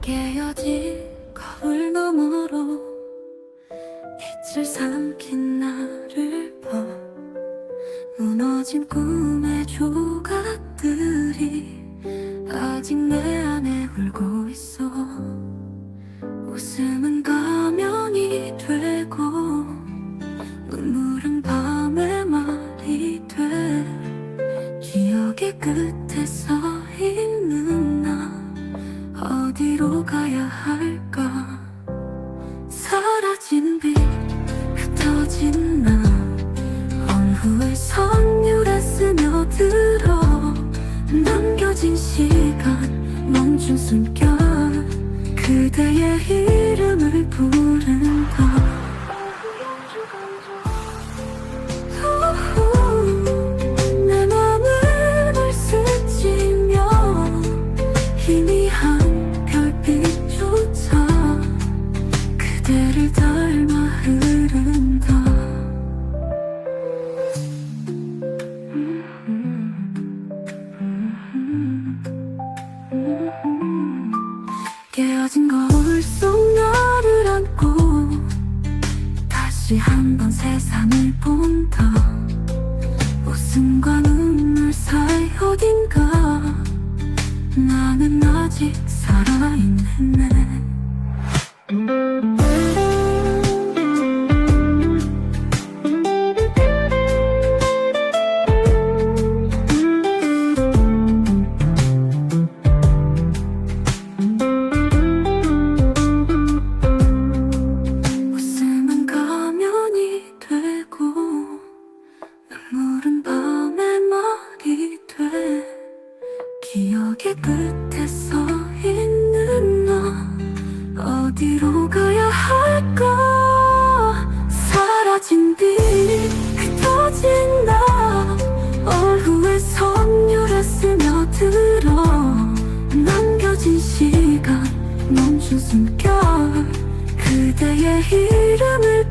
깨어진 거울 너머로 빛을 삼킨 나를 봐. 무너진 꿈의 조각들이 아직 내 안에 울고 있어. 웃음은 가면이 되고 눈물은 밤의 말이 돼. 기억의 끝에 서 있는 나 어디로 가야 할까? 사라진 빛 흩어진 나 얼후의 선율에 스며들어. 남겨진 시간 멈춘 숨결. 그대의 이름을 부른다 나는 아직 살아있네. 웃 기억의 끝에 서 있는 나 어디로 가야 할까? 사라진 빛 흩어진 나 얼후의 선율에 스며들어 남겨진 시간 멈춘 숨결 그대의 이름을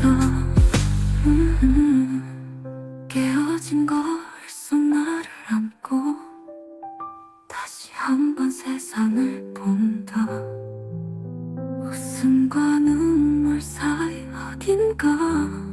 거. 음, 깨어진 걸써 나를 안고 다시 한번 세상을 본다. 웃음과 눈물 사이 어딘가.